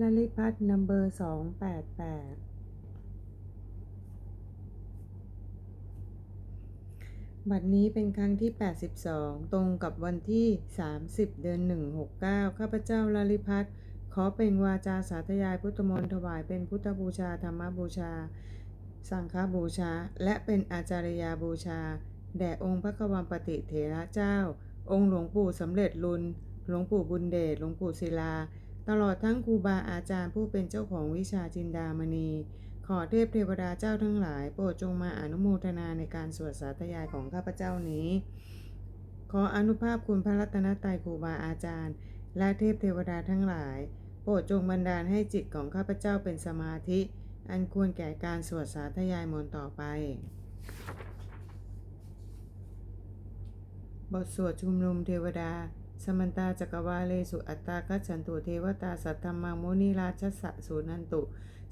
ลลิพัฒนัมเบอร์สองแปดแปดบัดนี้เป็นครั้งที่ 82 ตรงกับวันที่ 30 เดือน 169 ข้าพเจ้าลลิพัฒน์ขอเป็นวาจาสาธยายพุทธมนต์ถวายเป็นพุทธบูชาธรรมบูชา สังฆบูชา และเป็นอาจารยาบูชา แด่องค์พระกวัมปติเถระเจ้า องค์หลวงปู่สำเร็จลุน หลวงปู่บุญเดช หลวงปู่ศิลา ตลอดทั้งครูบาอาจารย์ผู้เป็นเจ้าของวิชาจินดามณี ขอเทพเทวดาเจ้าทั้งหลาย โปรดจงมาอนุโมทนาในการสวดสาธยายของข้าพเจ้านี้ ขออนุภาพคุณพระรัตนตรัยครูบาอาจารย์ และเทพเทวดาทั้งหลาย โปรดจงบันดาลให้จิตของข้าพเจ้าเป็นสมาธิ อันควรแก่การสวดสาธยายมนต์ต่อไป บทสวดชุมนุมเทวดา สมันตาจักวาเลสุอัตตาคัจฉันตุเทวตาสัทธรรมังโมนิราชสะสุนันตุ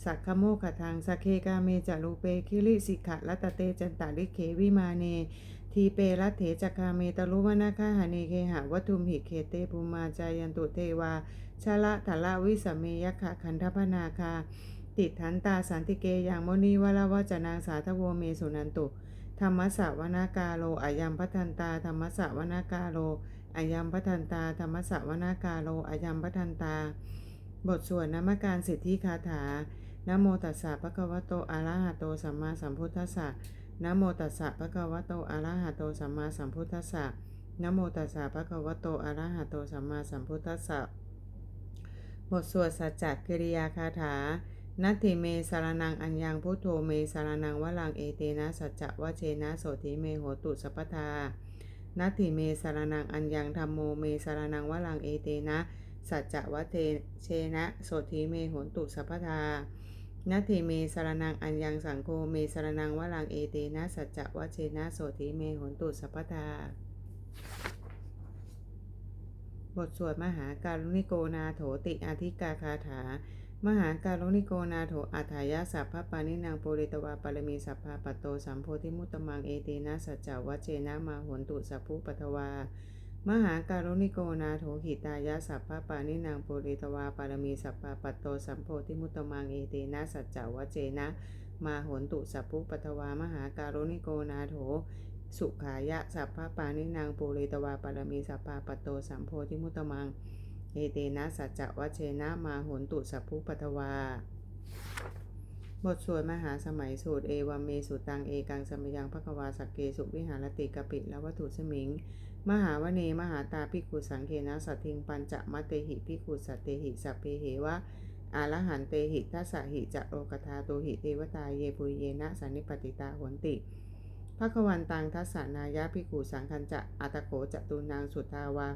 สักขโมขทังสกเคกาเมจารูเปคิริสิกขะลัตเตจันตาลิเขวิมาเน ทีเปรัตเถจักคาเมตลุวนาคาหาเนเคหะวัตุมหิเคเตภูมาจายันตุเทวาชาละทะละวิสเมยขะคันทพนาคา ติดทันตาสันติเกยังโมนีวลาวจนางสาทโวเมสุนันตุ ธรรมสวนากาโลอายัมพัทันตาธรรมสวนากาโล อายัมพัทันตาธรรมสวนากาโลอายัมพัทันตา บทสวดนามการสิทธิคาถานโมตัสสะภะคะวะโตอะระหะโตสัมมาสัมพุทธัสสะนโมตัสสะภะคะวะโตอะระหะโตสัมมาสัมพุทธัสสะนโมตัสสะภะคะวะโตอะระหะโตสัมมาสัมพุทธัสสะบทสวดสัจจกิริยาคาถานัตถิเมสารนังอัญญังพุทโธเมสารนังวลังเอเตนะสัจจวะเชนะโสธิเมโหตุสัพพทา นัตถิเมสารนังอัญญังธรรมโมเมสารนังวลังเอเตนะ สัจจะวะเทเชนะโสธิเมโหตุสัพพทานัตถิเมสารนังอัญญังสังโฆเมสารนังวลังเอเตนะสัจจะวะเชนะโสธิเมโหตุสัพพทาบทสวดมหาการุณิโกนาโถติอธิกาคาถา มหาการุณิโกนาโถอัฏฐายาสัพพปานินางโปริตวาปารมีสัพพาปโตสัมโพธิมุตตมังเอเตนะสัจจวัเชนะมาหนตุสัพพุปทวามหาการุณิโกนาโถหิตายาสัพพปานินางโปริตวาปารมีสัพพาปตโตสัมโพธิมุตตมังเอเตนะสัจจวัชเชนะ มาโหนตุสัพพุปทวามหาการุณิโกนาโถ สุขายะสัพพปานินางปูเรตวาปารมีสัพพาปตโตสัมโพธิมุตตมัง เอเตนะสัจจะวะเชนะมาโหนตุสัพพุปทวา บทสวดมหาสมัยสูตรเอวามเมสุตังเอกังสมยังภควาสักเกสุวิหารติกปิและวัตถุสมิง มหาวเนมหาตาพิกุสังเคนะสัตทิงปัญจมัตเตหิพิกุสัตเตหิสัพเพเหวะอาลหันเตหิทัสสหิจะโอกทาโตหิเทวตาเยปุเยนะสันนิปติตาหนติภควันตังทัสสานายะพิกูสังคันจะอัตโขจตุนางสุทาวา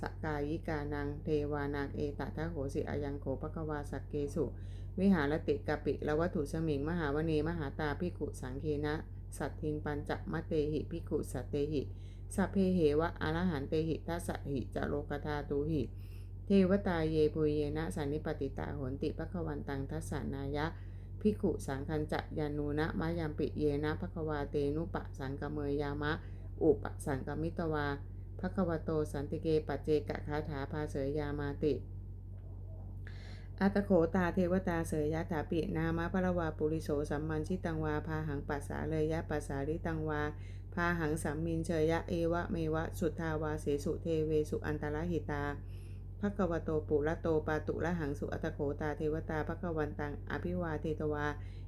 สกายิกานางเทวานางเอตทะโหสิอายังโขภควาสักเกสุ วิหารติกปิละวัตถุสมิง มหาวเนมหาตาพิกุสังเคนะ สัตทิงปัญจมะเตหิพิกุสัตเตหิสัพเพเหวะอรหันเตหิทัสสหิจโลกธาตุหิ เทวตาเยปุเยนะสันนิปติตาโหนติภควันตังทัสสานายะพิกุสังคันจะยานูนะมะยามปิเยนะภควาเตนุปะสังกเมยยามะ อุปสังกมิตวา ภควโตสันติเกปัจเจกะคาถาภาเสยยามาติอัตโขตาเทวตาเสยยะถาปินามะปรวาปุริโสสัมมันชิตังวาพาหังปัสสาเลยยะปัสสาริตังวาพาหังสัมมินเชยยะเอวะเมวะสุทธาวาเสสุเทเวสุอันตรหิตาภควโตปุระโตปาตุละหังสุอัตโขตาเทวตาภควันตังอภิวาเทตวา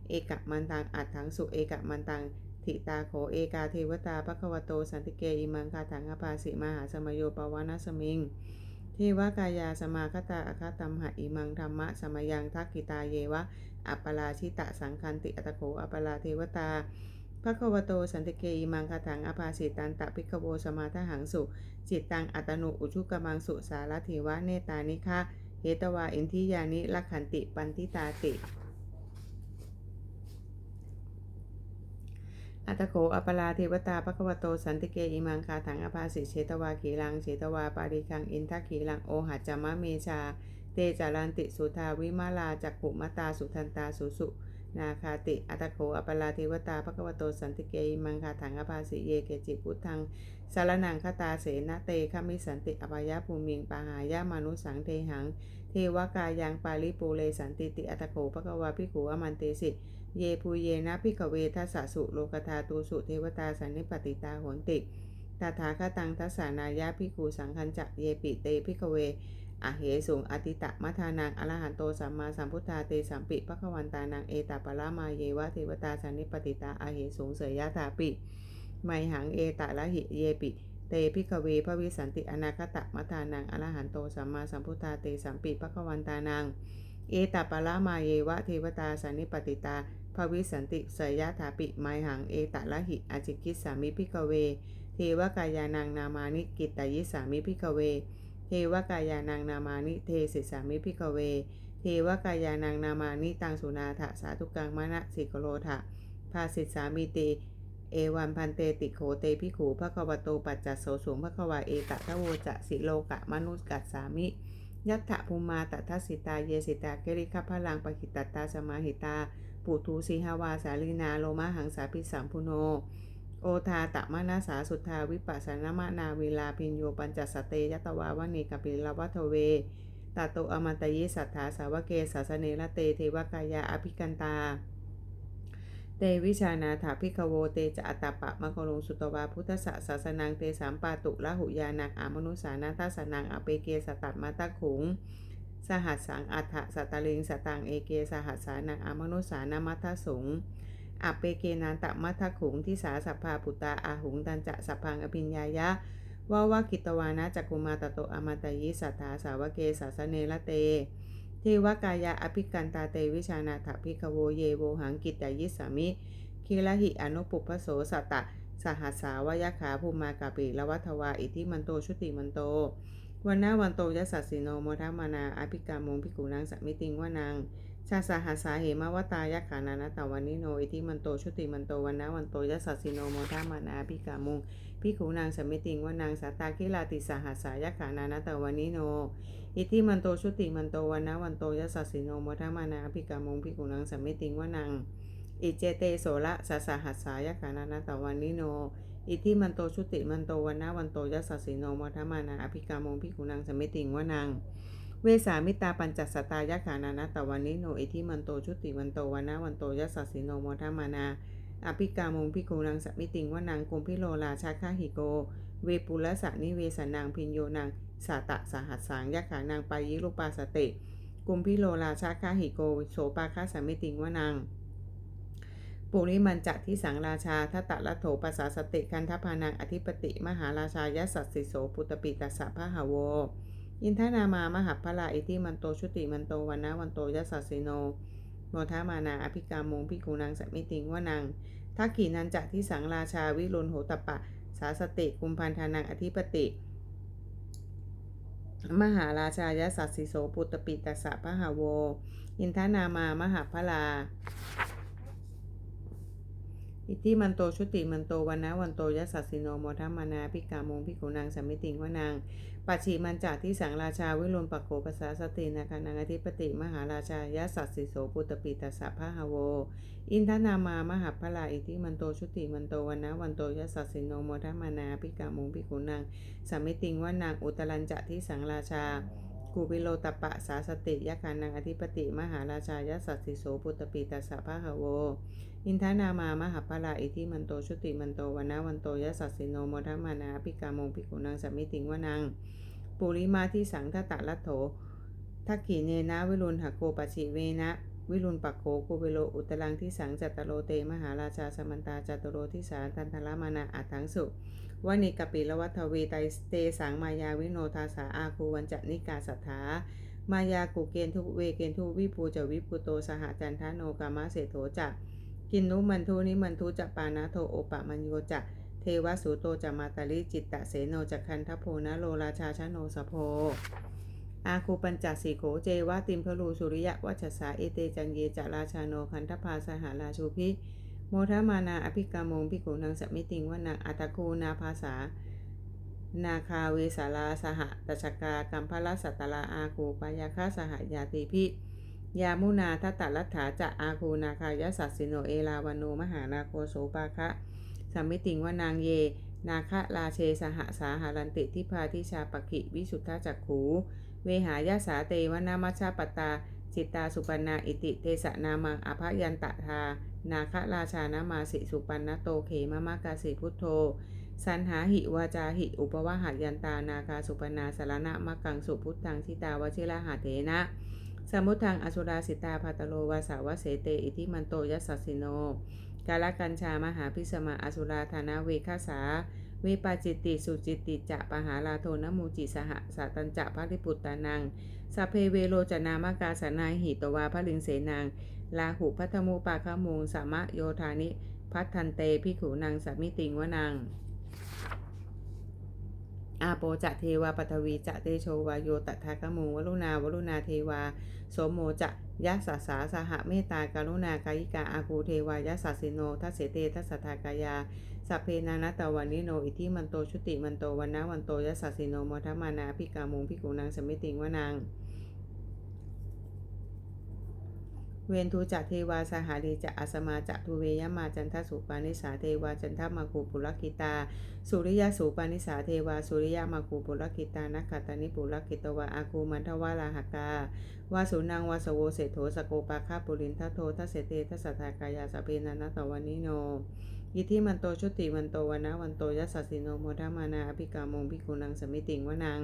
เอกะมันตังอัดถังสุเอกะมันตัง ทิตาโขเอกาเทวตาภควโตสันติเกอิมังคาถังอภาสิมหาสมโยปวานาสมิงเทวกายาสมาคตาอคาตัมหะอิมังธรรมะสมยังทักกิตาเยวะ อัปปลาชิตะสังคันติอัตโขอัปปลาเทวตาภควโตสันติเกอิมังคาถังอภาสิตันตะพิกโวสมาทหังสุ จิตตังอัตโนอุชุกมังสุสารถิวะเนตานิคะเหตวาอินทิยานิลักขันติปันทิตาติ อัตโขอปปลาเทวตาภควโตสันติเกอิมังคาถังอภาสิเชตวาขีลังเชตวาปาริคังอินทักขีลังโอหัจจมะเมชา เตจารันติสุทาวิมาลาจักขุมตาสุทันตาสุสุนาคาติอัตโขอปปลาเทวตาภควโตสันติเกอิมังคาถังอภาสิเยเกจิพุทธังสารนังคตาเสนะเตขมิสันติอภายะภูมิงปหายะมานุสังเทหัง เทวกายังปาลิปูเลสันติติอัตโขภควาภิขุอมันเตสิ เยภูเยนะพิกเวทัสสะสุโลกธาตูสุเทวตาสันนิปติตาโหนติตถาคตังทัสสานายะพิกขุสังคัญจะเยปิเตพิกเวอะเหสุงอติตะมัทานังอรหันโตสัมมาสัมพุทธาเตสัมปิภควันตานังเอตาปะละมาเยวะเทวตาสันนิปติตาอะเหสุงเสยยะถาปิ ไมหังเอตะละหิเยปิเตพิกเวพระวิสันติอนาคตะมัทานังอรหันโตสัมมาสัมพุทธาเตสัมปิภควันตานังเอตาปะละมาเยวะเทวตาสันนิปติตา วิสันติเสยยะถาปิไมหังเอตะละหิอจิกิสสามิพิกเว เทวกายานังนามานิกิตตยิสามิพิกเว เทวกายานังนามานิเทศิสามิพิกเว เทวกายานังนามานิตังสุนาถะสาธุกังมะนะสิกโลทะภาสิสามิติเอวันพันเตติโขเตพิขูพระควโตปัจจโสสูงพระควาเอตทะโวจะสิโลกะมนุสกัสสามิยัตถะภูมาตทัสสิตาเยสิตาเกริคพลังปะกิตตาสมาหิตา ปุทูสีหาวาสาลีนาโลมาหังสาพิสัมพุโน โอทาตะมนาสาสุทธาวิปัสสนมะนาเวลาพิญโยปัญจสเตยตวาวณีกปิลวัทเวตาโตอมันตยิสัทธาสาวเกสาสเนละเตเทวกายาอภิกันตา เตวิชานาถาพิกโวเตจะอัตตปะมะโคลงสุตวาพุทธสสาสนังเตสามปาตุละหุยานังอามนุสานาทัสนังอเปเกสตัตมาตะขุง สหัสสังอัฏฐสัตตลิงสตังเอเกสหัสสานังอามนุสานามัทสงอเปเกนันตมัทขุงที่สาสัพพาปุตตาอาหุงตันจะสัพพังอภิญญายะว่าวากิตวานะจักุมาตโตอมตยิสัทธาสาวเกสาสเนละเตเทวกายะอภิกันตาเตวิชานาถพิกโวเยโวหังกิตตยิสามิคิลหิอนุปุพโสสตตะ สหัสสาวยขาภูมากาปิละวัทวาอิทิมันโตชุติมันโต วันนาวันโตยสัสสิโนโมทมานาอภิกามงพิกุนังสมิติงวานังชาสาหัสสาเหมาวตายขานานาตาวันนิโนอิทิมันโตชุติมันโตวันนาวันโตยสัสสิโนโมทมานาอภิกามงพิกุนังสมิติงวานังสัตาคิลาติสาหัสสายขานานาตาวันนิโนอิทิมันโตชุติมันโตวันนาวันโตยสัสสิโนโมทมานาอภิกามงพิกุนังสมิติงวานังอิเจเตโสละสาสาหัสสายขานานาตวันนิโน อิทิมันโตชุติมันโตวันนาวันโตยัสสสิโนมัทมานาอภิกามงพิกุนังสมิติงวนัง เวสามิตาปัญจสตายะขานานาตวันนิโนอิทิมันโตชุติมันโตวันนาวันโตยัสสสิโนมัทมานาอภิกามงพิกุนังสมิติงวนังกุมพิโลลาชาคาหิโก เวปุลสะนิเวสนังพินโยนังสาตะสหัสสังยะขานางปายิรูปาสติ กุมพิโลลาชาคาหิโกโสปาคาสมิติงวนัง ปุริมันจะที่สังราชาทัตตะละโถปสาสติคันทพานังอธิปติ มหาราชายสัสสิโสปุตตปิตัสสะพะหาโวอินทนามามหัพพลาอิทิมันโตชุติมันโตวันนะวันโตยัสสสิโนโมทามานาอภิกามงพิกุนังสมิติงวนังทักขีนันจะที่สังราชาวิรุณโหตปะ สาสติกุมพันธานังอธิปติ มหาราชายสัสสิโสปุตตปิตัสสะพะหาโวอินทนามามหัพพลา อิติมันโตชุติมันโตวันนะวันโตยัสสสิโนโมทัมมานาพิกามงพิกุนังสัมมิติงวนังปัจฉิมันจากที่สังราชาวิรุณปโกภาษาสตินาคานังอธิปติมหาราชายะสัสสิโสปุตตปิตัสสะพะหาโว อินทนามามหัพพลาอิติมันโตชุติมันโตวันนะวันโตยัสสสิโนโมทัมมานาพิกามงพิกุนังสัมมิติงวนังอุตรัญจะที่สังราชา กูปิโลตปะสาสติยะคานังอธิปติ มหาราชายสัสสิโสปุตตปิตัสสะพะหโว อินทนามามหัพพลาอิทิมันโตชุติมันโตวันนะวันโตยสัสสิโนโมทัมานาภิกามงภิกุนังสมมิติงวนัง ปุริมาที่สังทตะลัตโถทักขีเนนะวิรุณหโกปชิเวนะวิรุณปักโขกุเวโลอุตรังที่สังจัตตโรเตมหาราชาสมันตาจัตตโรที่สาตันทละมานาอัตถังสุ วานิกปิละวัทเวไตเตสังมายาวิโนทาสาอาคูวันจนิกาสัทธามายากุเกณทุเวเกณทุวิภูจะวิภูโตสหจันทโนกามะเสโถจักกินนุมันทุนิมันทุจะปานาโทโอปะมัญโยจะเทวสุโตจะมาตาลิจิตตะเสโนจะคันทโพนะโลราชาชโนสโพอาคูปัญจสีโขเจวะติมพลูสุริยะวัชสาเอเตจังเยจะราชาโนคันทพาสหาราชูพิ โมทมานาอภิกามงพิกุนังสมิติงวนังอัตคูนาภาษา นาคาเวสาลาสหตชกากัมพลสัตลาอาคูปายาคาสหยาติพิยามุนาทัตตลัตถาจะอาคูนาคายสัสสิโนเอลาวโนมหานาโคโสปาคะสัมมิติงว่านางเย นาคะราเชสหสาหารันติทิพาทิชาปกิวิสุทธาจักขู เวหายาสาเตวนามัชาปตา จิตาสุปันนาอิติเตสะนามังอภยันตทา นาคราชานามาสิสุปันนโตเขมะมะกาสิพุทโธ สันหาหิวาจาหิอุปวะหัยันตานาคาสุปนาสารณะมักกังสุพุทธังชิตาวชิระหาเถนะ สมุทังอสุราสิตาภัตโลวาสาวเสเตอิทิมันโตยัสสสิโน กาลกัญชามหาพิสมาอสุราธานาเวคาสา วิปาจิตติสุจิตติจะปหาลาโทนมูจิสหสาตัญจะภริปุตตานังสัพเพเวโรจนามากาสนาหิตวาพลิงเสนางลาหุพัทมูปาคามูสามะโยธานิพัททันเตพิขุนางสัมมิติงวนังอาโปจะเทวาปทวีจะเตโชวาโยตถาคมูวรุณาวรุณาเทวาโสโมจะยะสัสสาสหเมตตาการุณากายิกาอาคูเทวายะสัสสิโนทัสเสเตทัสสทากายา สัพเพนานาตวันนิโนอิทิมันโตชุติมันโตวันนะวันโตยะสัสสิโนมทมานาพิกามุงพิกุนางสมิติงวนังเวนทูจักเทวาสหารีจะอาสมาจะทุเวยมาจันทสุปานิสาเทวาจันทมาคูปุรกิตา สุริยสูปานิสาเทวาสุริยมาคูปุรกิตานักขตานิปุรกิตวะอาคูมันทวาลาหกาวาสุนังวาสโวเศโธสโกปาคาปุรินทโททัสเสเตทัสทากายาสพเพนันตวันนิโน ยิธิมันโตชุติมันโตวันนะวันโตยัสสสิโนโมทมานาอภิกามงพิกุนังสมิติงวนัง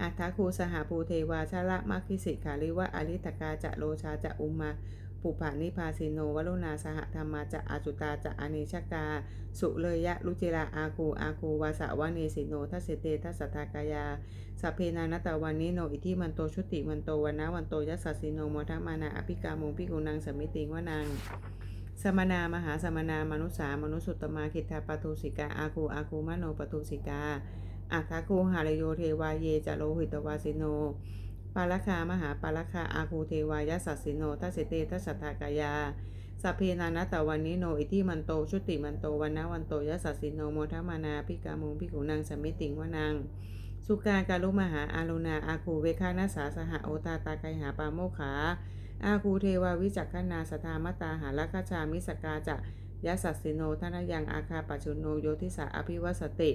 อัฏฐคูสหาภูเทวาชาละมัคคิสิขาริวะอริตกาจะโลชาจะอุมมาปุผานิพาสิโนวโรุณาสหธรรมาจะอาจุตาจะอเนชกา สุเลยะลุจิราอาคูอาคูวาสาวเนสิโนทัสเตทัสสทากายาสัพเพนานตะวันนิโนอิทิมันโตชุติมันโตวันนะวันโตยัสสสิโนโมทมานาอภิกามงพิกุนังสมิติงวนัง สมนามหาสมนามนุษามนุสุตตมาคิทาปทุสิกาอาคูอาคูมโนปทุสิกาอาคาคูหารโยเทวาเยจโลหิตวาสิโนปาลคามหาปาลคาอาคูเทวายสัสสิโนทัสเตทัสสทากายาสัพเพนานาตวันนิโนอิทิมันโตชุติมันโตวันนะวันโตยัสสสิโนโมทมานาพิกามุงพิกุนังสมิติงวนังสุกาการุมหาอารุณาอาคูเวคานาสาสหโอตาตาไกหาปาโมขา อาคูเทวาวิจักขนาสทามตาหาลคชามิสกาจะยะสัสสิโนทนยังอาคาปัจจุโนโยทิสาอภิวสติ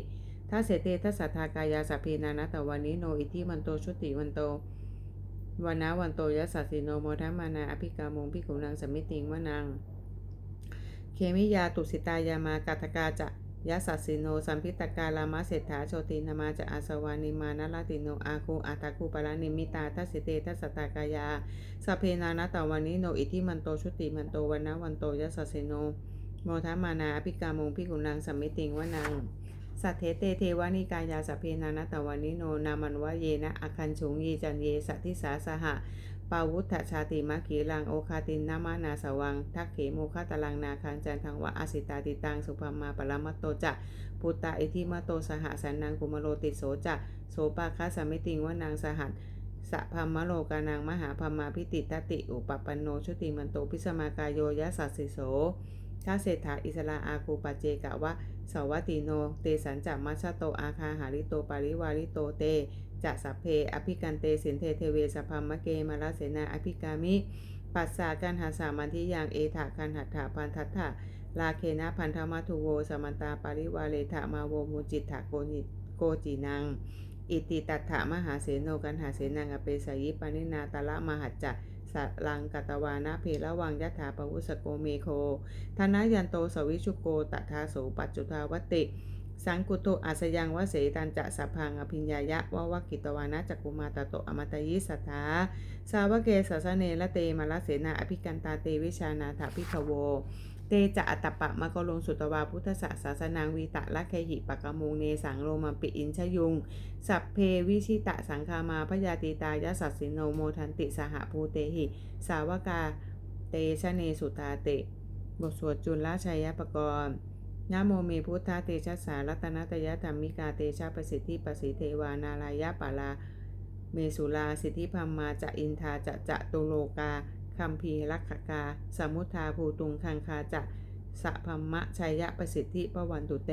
ทัสเสเตทัสสทากายาสัพเพนานะตวันนิโนอิทิมันโตชุติวันโตวันนะวันโตยะสัสสิโนโมทัมานาอภิกามงพิกุนังสมิติงวนัง เคมิยาตุสิตายามากัตกาจะ ยะสัสสิโน สัมพิตกาลามาเศรษฐาโชตินามาจะอาสวานิมานลาติโน อาคูอาตาคูปรานิมิตาทัสสิเตทัสตากายาสัพเพนานะตวันนิโน อิทิมันโตชุติมันโตวันนะวันโตยะสัสสิโน โมทัมานาอภิกามงพิกุนังสมิติงวนังสัทเทเตเทวานิกายาสัพเพนานะตวันนิโนนามันวะเยนะอคันฉุงเยจันเยสัทธิสาสหะ ปาวุฒชาติมะขีลังโอคาตินนามานาสวัง ทักเขโมคาตลังนาคันจันทังวะอาสิตาติตังสุภามาปรมัตโตจะปุตตาอิทิมาโตสหสันนังกุมโรติโสจะโสปาคาสมิติงวานางสหัสสะพัมมโลกานางมหาพัมมาพิติตติ อุปปันโนชุติมันโตพิสมากายโยยะสัสสิโสท้าเศรษฐาอิสลาอาคูปจเจกะวะสวัติโน เตสันจัมัชชโตอาคาหาริโตปาริวาริโตเต จะสัพเพอภิกันเตสินเทเทเวสพัมมะเกมาลเสนาอภิกามิ ปัสสากันหาสามันทิยังเอถากันหัตถาพันทัตถะลาเคนะพันธมัทุโวสมันตาปาริวาเลถามาโวมูจิตถาโกนิโกจีนัง อิติตัตถามหาเสโนกันหาเสนังอเปสยิปานินาตละมหัจจะสัลังกตวานะเพละวังยะถาปวุสโกเมโคธนายันโตสวิชุโกตถาโสปัจจุทาวติ สังกุโตอาสยังวเสตันจะสัพพังอภิญญายะวะวะกิตวานะจักุมาตโตอมตยิสัทธาสาวเกสัสเนละเตมาลเสนาอภิกันตาเตวิชานาถาพิขโว เตจะอัตปะมะกลงสุตวาพุทธศาสาสนางวีตะละเคหิปะกะมุงเนสังโลมาปิอินชยุง สัพเพวิชิตะสังคามาพยาติตายสัสสิโนโมทันติสหภูเตหิ สาวกาเตชะเนสุตาเต บทสวดจุลชัยปกรณ์ นะโมเมพุทธาเตชะสารัตนตยธรรมิกาเตชะประสิทธิประสิเทวานารายะปาลา เมสุลาสิทธิพัมมาจะอินทาจะจะตุโลกาคัมภีรักขกา สมุทธาภูตุงคังคาจะสะพัมมะชัยยะประสิทธิปวันตุเต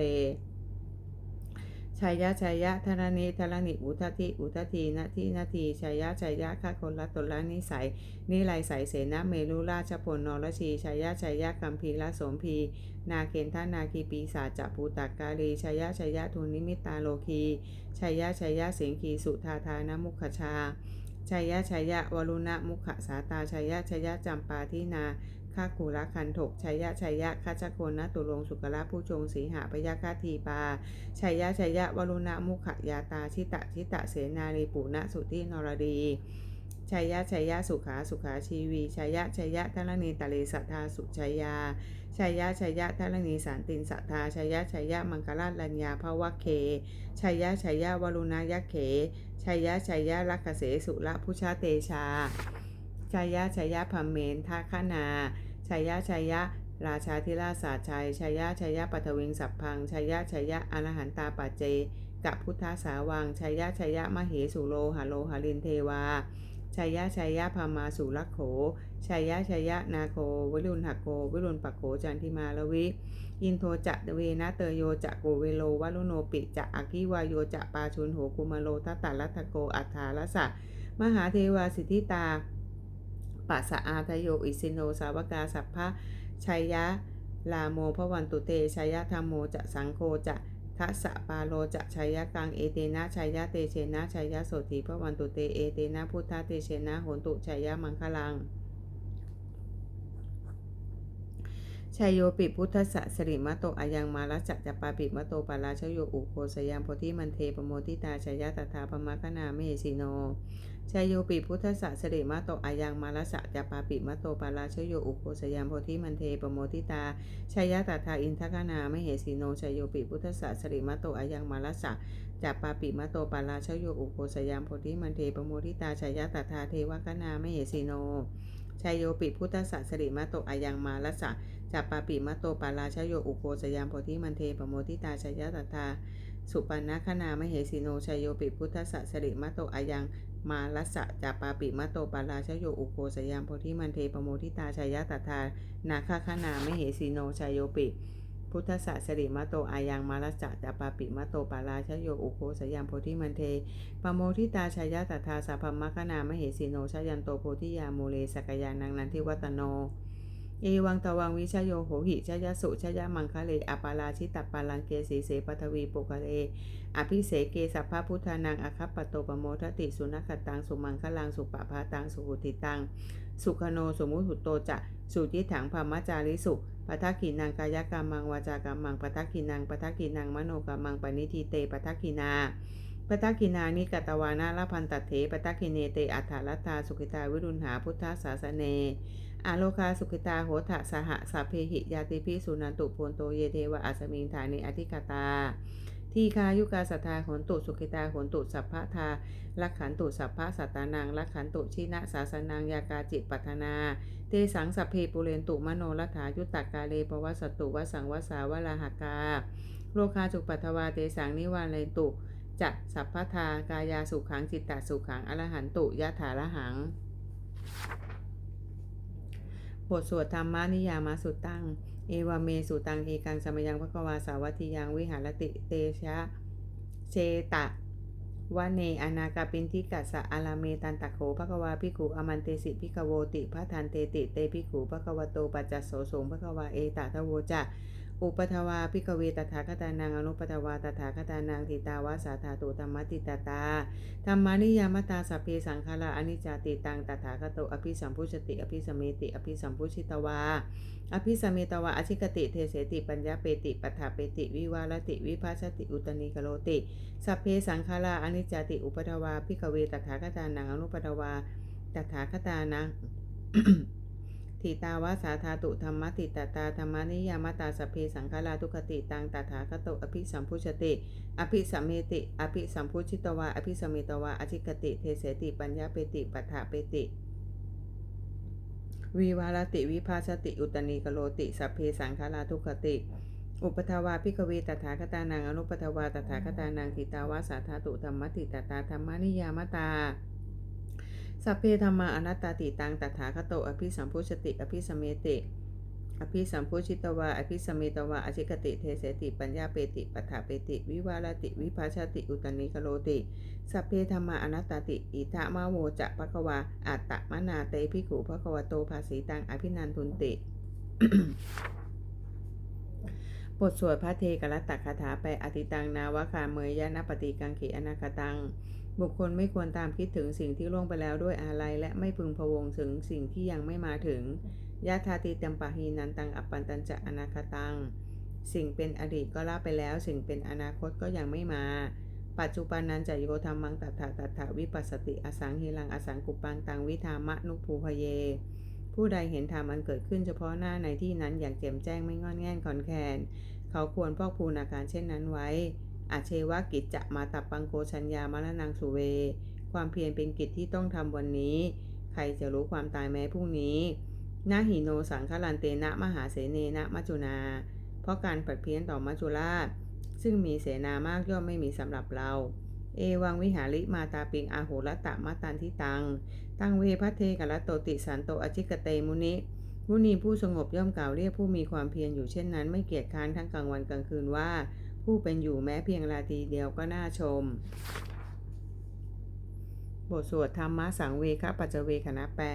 ชัยยะชัยยะธรณิธรณิอุทธิอุทธีนาทีนาทีชัยยะชัยยะข้าคนละตนละนิสัยนิไลสายเสนาเมรุราชพลนรชีชัยยะชัยยะกัมพีละสมพี นาเกณฑานาคีปีศาจจะภูตากกาลีชัยยะชัยยะทุนิมิตาโลคีชัยยะชัยยะเสียงคีสุธาทานมุขชาชัยยะชัยยะวรุณมุขสาตาชัยยะชัยยะจำปาทินา ข้ากุละคันถกชัยยะชัยยะคัจโคนนตุลงสุกละผู้จงสีหาพยาคาทีปาชัยยะชัยยะวรุณมุขยาตาชิตะชิตะเสนาลีปุณสุทินรดีชัยยะชัยยะสุขาสุขาชีวีชัยยะชัยยะทรณีตะเลสัทธาสุชัยยาชัยยะชัยยะทรณีสารตินสัทธาชัยยะชัยยะมังคลาลัญญาภวะเคชัยยะชัยยะวรุณายะเขชัยยะชัยยะลักขเสสุละพุชาเตชาชัยยะชัยยะพัมเมนทาคนา ชัยยะชัยยะ ราชาธิราชสาชัยชัยยะชัยยะปัทวิงสัพพังชัยยะชัยยะอรหันตาปัจเจกับพุทธาสาวังชัยยะชัยยะมเหสุโลหะโลหะลินเทวาชัยยะชัยยะพามาสุลักโขชัยยะชัยยะนาโควิรุณหโกวิรุณปักโขจันทิมาลวิอินโทจะเวนะเตโยจะโกเวโลวัลุโนปิจะอากิวายโยจะปาชุนโหกุมาโลทัตตาลัตโกอัฏฐาลสะมหาเทวาสิทธิตา ปะสะอาทโยอิสิโนสาวกาสัพพะชัยยะ ลาโมพวันตุเตชัยยะธรรมโมจะสังโคจะทัสสะปาโลจะชัยยะกังเอเตนะชัยยะเตเชนะชัยยะโสติพวันตุเตเอเตนะพุทธเตเชนะโหนตุชัยยะมังคลัง ชยโยปิพุทธสะสริมะโตอายังมาลัสจะจะปาปิมะโตปาราชโยอุโคสยามโพธิมันเทปโมทิตาชยยะตถาปมะคณาเมหิสิโนชยโยปิพุทธสะสริมะโตอายังมาลัสจะจะปาปิมะโตปาราชโยอุโคสยามโพธิมันเทปโมทิตาชยยะตถาอินทคณาเมเหสิโนชยโยปิพุทธสะสริมะโตอายังมาลัสจะจะปาปิมะโตปาราชโยอุโคสยามโพธิมันเทปโมทิตาชยยะตถาเทวคณาเมเหสิโนชยโยปิพุทธสะสริมะโตอายังมาลัสจะ จัปปาปิมะโตปาราชโยอุโกสยามโพธิมันเทปโมทิตาชยตถาสุปันนคณามเหสีโนชยโยปิพุทธสัสริมะโตอายังมาลัสสะจัปปาปิมะโตปาราชโยอุโกสยามโพธิมันเทปโมทิตาชยตถานาคคณามเหสีโนชยโยปิพุทธสัสริมะโตอายังมาลัสสะจัปปาปิมะโตปาราชโยอุโกสยามโพธิมันเทปโมทิตาชยตถาสัพพมคณามเหสีโนชยันโตโพธิยาโมเลสกยานังนันทิวัตโน เอวังตวังวิชโยโหหิชยสุชยมังคะเลอปาราชิตปาลังเกสีเสปทวีปุคะเลอภิเสเกสัพพะพุทธานังอคัปปโตปโมทติสุนัขตังสุมังคะลังสุปปะพาตังสุหุติตัง สุขโนสมุทุโตจะสุจิถังพามจาริสุปทักขินังกายกรรมังวาจากรรมังปทักขินังปทักขินังมโนกรรมังปณิทิเตปทักขินาปทักขินานิกตวานาลพันตเถปทักขิเนเตอัฏฐาลตาสุขิตาวิรุณหาพุทธศาสเน อโลคาสุขิตาโหทะสหสัพเพหิยาติพิสุนันตุโพนโตเยเทวะอัสมิงฐานิอธิกตา ทีคายุกาสัทธาโหนตุสุขิตาโหนตุสัพพะทาลักขันตุสัพพะสัตานังลักขันตุชินะสาสนังยากาจิปัทนา เตสังสัพเพปุเรนตุมโนรัฐายุตตกาเลปวัสตุวสังวสาวลาหกา โลคาจุปัทวาเตสังนิวานเลนตุจักสัพพะทากายาสุขังจิตตสุขังอรหันตุยะถาละหัง บทสวดธรรมานิยามาสุตัง เอวาเมสุตังเอกังสมยังพระกวาสาวัติยังวิหารติเตชะเชตะวะเนอนาคาปินทิกัสะอาลาเมตันตะโขภะกวาพิกุอมันเตสิพิกโวติพระทันเตติเตพิกุภะกวโตปัจจโสสงภะกวาเอตตะโวจะ อุปทวาพิกเวตถาคตานังอนุปทวาตถาคตานังทิตาวาสาธาตุธรรมติตตาธรรมานิยามตาสัพเพสังขาราอนิจจติตังตถาคโตอภิสัมพุชติ อภิสมเมติ อภิสัมพุชิตวา อภิสมเมตวาอชิกติเทเสติปัญญาเปติปัฏฐาเปติ วิวารติวิภาชติอุตนิกโลติสัพเพสังขาราอนิจจติอุปทวาพิกเวตถาคตานังอนุปทวาตถาคตานัง ทิตาวาสาธาตุธรรมติตตาธรรมนิยามตาสพเพสังฆาราทุกติตังตถาคโตอภิสัมพุชติอภิสัมเมติ อภิสัมพุชิตวาอภิสมเมตวาอธิกติเทเสติปัญญาเปติปัฏฐาเปติวิวารติวิภาชติอุตนีกโลติสัพเพสังฆาราทุกติ อุปทวาพิกเวตถาคตานังอนุปทวาตถาคตานังทิตาวาสาธาตุธรรมติตตาธรรมนิยามตา สัพเพธรรมาอนัตตาติตังตถาคโตอภิสัมพุชติ อภิสเมติ อภิสัมพุชิตวา อภิสมเมตวาอชิกติเทเสติปัญญาเปติปัฏฐาเปติ วิวาลติวิภาชติอุตนิกโลติ สัพเพธรรมาอนัตตติ อิทะมะโวจะภควาอัตตมนาเตภิกขุภควโตภาสีตังอภินันทุนติ บทสวดพระเทกรัตตคาถาไปอติตังนาวคาเมยยะนปฏิกังขีอนาคตัง บุคคลไม่ควรตามคิดถึงสิ่งที่ล่วงไปแล้วด้วยอาลัยและไม่พึงพะวงถึงสิ่งที่ยังไม่มาถึงยะทาติเตมปะหีนันตังอปันตันจะอนาคตัง สิ่งเป็นอดีตก็ละไปแล้ว สิ่งเป็นอนาคตก็ยังไม่มา ปัจจุบันนั้นจะโยธรรมังตัถาตัถาวิปัสสติอสังหิลังอสังกุปังตังวิธามะนุภูพเย ผู้ใดเห็นธรรมอันเกิดขึ้นเฉพาะหน้าในที่นั้นอย่างแจ่มแจ้งไม่งอนแง่นคอนแคนเขาควรพอกพูนอาการเช่นนั้นไว้อาเชวกิจจะมาตับปังโกชัญญามรณังสุเว ความเพียรเป็นกิจที่ต้องทำวันนี้ ใครจะรู้ความตายแม้พรุ่งนี้นาหิโนสังฆลันเตนะมหาเสเนนะมัจจุนา เพราะการปัดเพี้ยนต่อมัจจุราช ซึ่งมีเสนามากย่อมไม่มีสำหรับเรา เอวังวิหาริมาตาปิงอาโหรตะมาตันทิตัง ตังเวพัทเทกะละโตติสันโตอจิกเตมุนิมุนีผู้สงบย่อมกล่าวเรียกผู้มีความเพียรอยู่เช่นนั้น ไม่เกียจค้านทั้งกลางวันกลางคืนว่า ผู้เป็นอยู่แม้เพียงราตรีเดียวก็น่าชม บทสวดธรรมะสังเวคปัจเวคณะแปล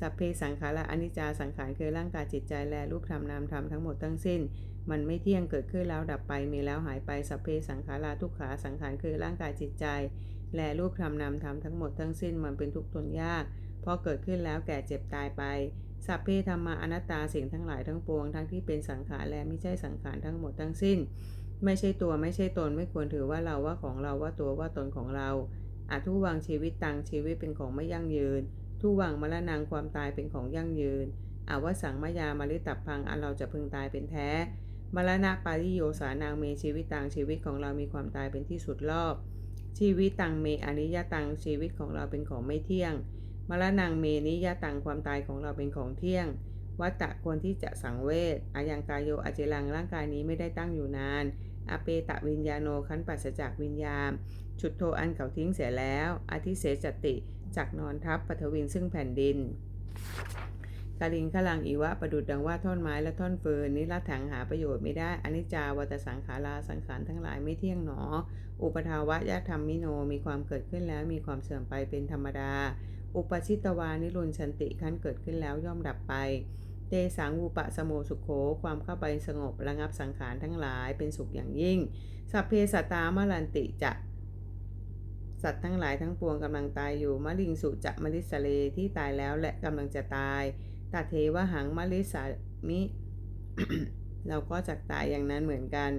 สัพเพสังขารอนิจจาสังขารคือร่างกายจิตใจและรูปธรรมนามธรรมทั้งหมดทั้งสิ้น มันไม่เที่ยงเกิดขึ้นแล้วดับไปมีแล้วหายไปสัพเพสังขาราทุกขาสังขารคือร่างกายจิตใจ และรูปธรรมนามธรรมทั้งหมดทั้งสิ้นมันเป็นทุกข์ทนยาก เพราะเกิดขึ้นแล้วแก่เจ็บตายไป สัพเพธรรมาอนัตตาสิ่งทั้งหลายทั้งปวงทั้งที่เป็นสังขารและไม่ใช่สังขารทั้งหมดทั้งสิ้น ไม่ใช่ตัวไม่ใช่ตนไม่ควรถือว่าเราว่าของเราว่าตัวว่าตนของเราอาทุวังชีวิตตังชีวิตเป็นของไม่ยั่งยืน ทุวังมรณังความตายเป็นของยั่งยืนอาวสังมายามาริตับพังอันเราจะพึงตายเป็นแท้มรณะปาริโยสานางเมชีวิตตังชีวิตของเรามีความตายเป็นที่สุดรอบ ชีวิตตังเมอนิยตังชีวิตของเราเป็นของไม่เที่ยง มรณังเมนิยตังความตายของเราเป็นของเที่ยง วัตตะควรที่จะสังเวชอายังกายโยอเจรังร่างกายนี้ไม่ได้ตั้งอยู่นาน อเปตะวิญญาโนขันปัสจากวิญญาณชุดโทอันเขาทิ้งเสียแล้ว อธิเสจติจากนอนทับปฐวินซึ่งแผ่นดินกาลิงขลังอีวะประดุดดังว่าท่อนไม้และท่อนเฟินนี้ละถังหาประโยชน์ไม่ได้อนิจจาวัตสังขาราสังขารทั้งหลายไม่เที่ยงหนอ อุปทาวะยะธรรมมิโนมีความเกิดขึ้นแล้วมีความเสื่อมไปเป็นธรรมดา อุปชิตวานิรุนชันติขั้นเกิดขึ้นแล้วย่อมดับไปเตสังวูปะสโมสุขโข ความเข้าไปสงบระงับสังขารทั้งหลายเป็นสุขอย่างยิ่ง สัพเพสตามลันติจะ สัตว์ทั้งหลายทั้งปวงกำลังตายอยู่มะลิงสุจะมะลิสเลที่ตายแล้วและกำลังจะตายตาเทวหังมะลิสามิ เราก็จะตายอย่างนั้นเหมือนกัน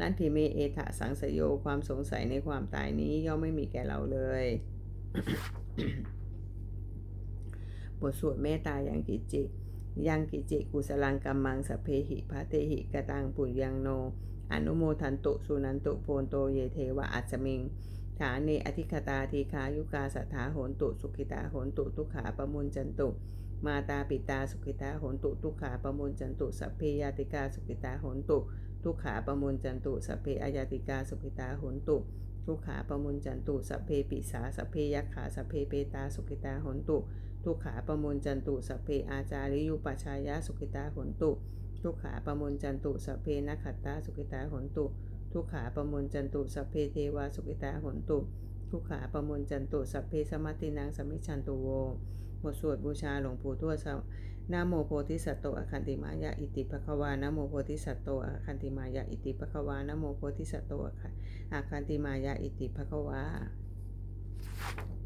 นั่นทิเมเอทะสังสโยความสงสัยในความตายนี้ย่อมไม่มีแก่เราเลย บทสวดเมตตาอย่างกิจิยังกิจิกุสลังกัมมังสเพหิพระเตหิกตังปุญยังโน อนุโมทันตุสุนันตุโพนโตเยเทวะอัจมิงฐานเนอธิคตาทีคายุกาสัทธาโหนตุสุขิตาโหนตุทุกขาปมุนจันตุ มาตาปิตาสุขิตาโหนตุทุกขาปมุนจันตุสัพเพยาติกาสุขิตาโหนตุ ทุกขาประมุนจันตุสเพอายติกาสุขิตาโหนตุ ทุกขาประมุนจันตุสเพปิสาสเพยักขาสเพเปตาสุขิตาโหนตุ ทุกขาประมุนจันตุสเพอาจาริยุปัชายะสุขิตาโหนตุ ทุกขาประมุนจันตุสเพนักขัตตาสุขิตาโหนตุ ทุกขาประมุนจันตุสเพเทวาสุขิตาโหนตุ ทุกขาประมุนจันตุสเพสมัตินังสมิชันตุโว บทสวดบูชาหลวงปู่ทวด นะโมโพธิสัตโตอคันติมายะอิติภควานะโมโพธิสัตโตอคันติมายะอิติภควานะโมโพธิสัตโตอคันติมายะอิติภควา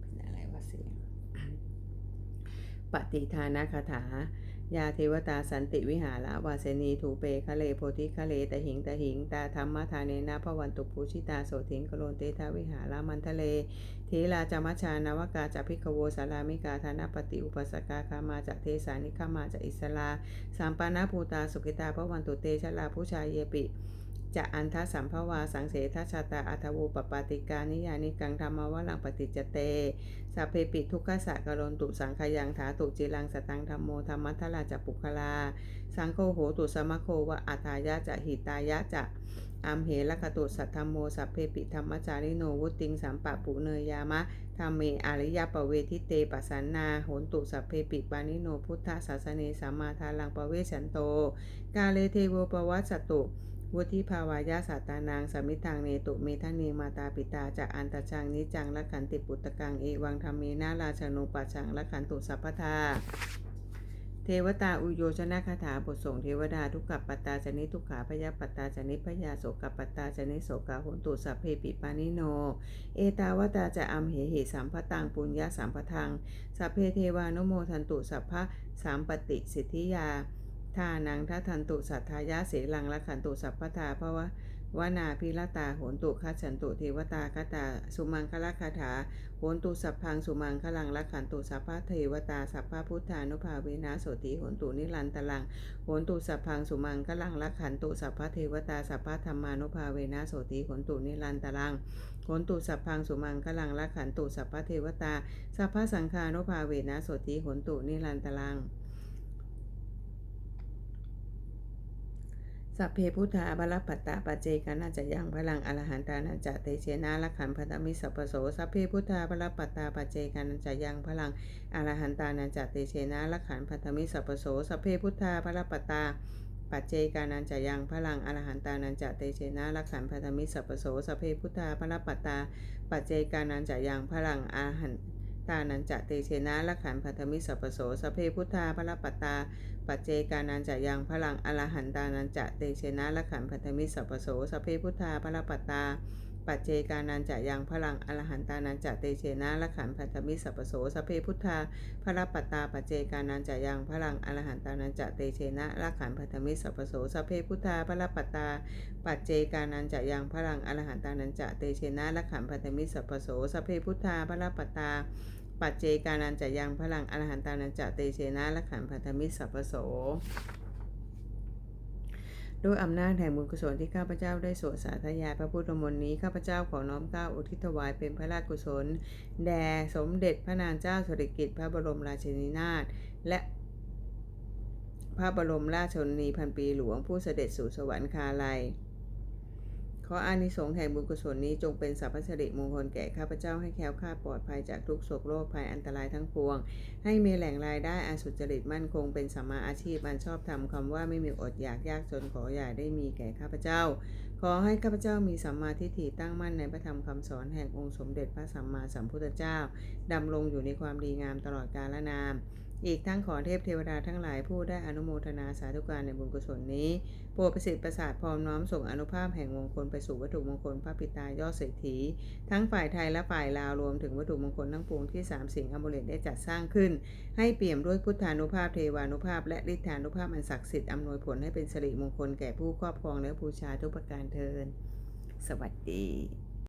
เป็นอะไรวะเสียงปฏิทานคาถา ยาเทวตาสันติวิหาระวาเสนีถูเปคะเลโพธิคะเลตะหิงตะหิงตาธรรมทาเนนะพวันตุปูชิตาโสถิงกโลนเตทาวิหารามันทะเลทีลาจามัชานวกาจะพิกโวสารามิกาธนาปฏิอุปสกาคามาจากเทสานิคามาจากอิสลาสามปานาภูตาสุกิตาพวันตุเตชะลาผู้ชายเยปิ จะอันทสัมภวาสังเสทชาตาอัทวูปปาติกานิยานิกังธรรมวลังปฏิจจเตสัพเพปิทุกขสะกะโลนตุสังขยังถาตุจิรังสตังธรรมโมธรรมัทลาจะปุคลา สังโฆโหตุสมะโควะอัฏายะจะหิตายะจะอัมเหลกตุสัทธรรมโมสัพเพปิธรรมจาริโนวุติงสัมปะปุเนยามะธรรมเมอริยปเวทิเตปัสสันนาโหนตุสัพเพปิปานิโนพุทธศาสเนสัมมาทาลังปเวชันโต กาเลเทโวปวัสสตุ วุฒิภาวายาสัตานางสมิทังเนตุเมทะเนมาตาปิตาจากอันตจังนิจังละขันติปุตตกังเอวังธรรมเมนาราชนุปัจฉังละขันตุสัพพทาเทวตาอุโยชนะคาถาบทส่งเทวดาทุกขปัตตาจนิทุกขาพยาปัตตาจนิพยาโสกปัตตาจนิโสกาโหนตุสัพเพปิปานิโน เอตาวตาจะอัมเหหิสัมพตังปุญญาสัมปทังสัพเพเทวานุโมทันตุสัพพะสามปฏิสิทธิยา ทานังทัทันตุสัทธายาเสลังละขันตุสัพพทาเพราะว่าวนาพิรตาโหนตุคัจฉันตุเทวตาคตา สุมังคลคาถาโหนตุสัพพังสุมังคลังละขันตุสัพพะเทวตาสัพพะพุทธานุภาเวนะโสติโหนตุนิรันตลังโหนตุสัพพังสุมังคลังละขันตุสัพพะเทวตาสัพพะธรรมานุภาเวนะโสติโหนตุนิรันตลังโหนตุสัพพังสุมังคลังละขันตุสัพพะเทวตาสัพพะสังฆานุภาเวนะโสติโหนตุนิรันตลัง สัพเพพุทธาบาลปัตตาปัจเจกานาจะยังพลังอรหันตานาจะเตเชนะละขันพัตมิสัพโสสัพเพพุทธาบาลปัตตาปัจเจกานาจะยังพลังอรหันตานาจะเตเชนะละขันพัตมิสัพโสสัพเพพุทธาบาลปัตตาปัจเจกานันจะยังพลังอรหันตานันจะเตเชนะละขันพัตมิสัพโสสัพเพพุทธาบาลปัตตา ปัจเจกานันจะยังพลังอรหัน ตานันจะเตเชนะละขันพัตมิสัพโสสเพพุทธาพระปตา ปัจเจกานันจะยังพลังอรหันตานันจะเตเชนะละขันพันธมิสัพโสสเพพุทธาพระปตา ปัจเจกานันจะยังพลังอรหันตานันจะเตเชนะละขันพันธมิสัพโสสเพพุทธาพระปัตตาปัจเจกานันจะยังพลังอรหันตานันจะเตเชนะละขันพันธมิสัพโสสเพพุทธาพระปัตตาปัจเจกานันจะยังพลังอรหันตานันจะเตเชนะละขันพันธมิสัพโสสเพพุทธาพระปัตตาปัจเจกานันจะยังพลังอรหันตานันจะเตเชนะละขันพันธมิสัพโส ด้วยอำนาจแห่งบุญกุศลที่ข้าพเจ้าได้สวดสาธยายพระพุทธมนต์นี้ข้าพเจ้าขอน้อมก้าอุทิศถวายเป็นพระราชกุศล แด่สมเด็จพระนางเจ้าสิริกิติ์พระบรมราชินีนาถและพระบรมราชชนนีพันปีหลวงผู้เสด็จสู่สวรรคาลัย ออานิสงส์แห่งบุญกุศลนี้จงเป็นสัพพสิริมงคลแก่ข้าพเจ้าให้แคล้วคลาดปลอดภัยจากทุกโศกโรคภัยอันตรายทั้งปวง ให้มีแหล่งรายได้อันสุจริตมั่นคงเป็นสัมมาอาชีพอันชอบธรรมคำว่าไม่มีอดอยากยากจนขออย่าได้มีแก่ข้าพเจ้า ขอให้ข้าพเจ้ามีสัมมาทิฏฐิตั้งมั่นในพระธรรมคำสอนแห่งองค์สมเด็จพระสัมมาสัมพุทธเจ้าดำรงอยู่ในความดีงามตลอดกาลนาม อีกทั้งขอเทพเทวดาทั้งหลายผู้ได้อนุโมทนาสาธุการในบุญกุศลนี้ โปรดประสิทธิ์ประสาทพร้อมน้อมส่งอนุภาพแห่งมงคลไปสู่วัตถุมงคลพระปิตายอดเศรษฐี ทั้งฝ่ายไทยและฝ่ายลาวรวมถึงวัตถุมงคลทั้งปวงที่สามสิ่งอมเลตได้จัดสร้างขึ้น ให้เปี่ยมด้วยพุทธานุภาพเทวานุภาพ และฤทธานุภาพอันศักดิ์สิทธิ์อำนวยผลให้เป็นสิริมงคลแก่ผู้ครอบครองและบูชาทุกประการเทินสวัสดี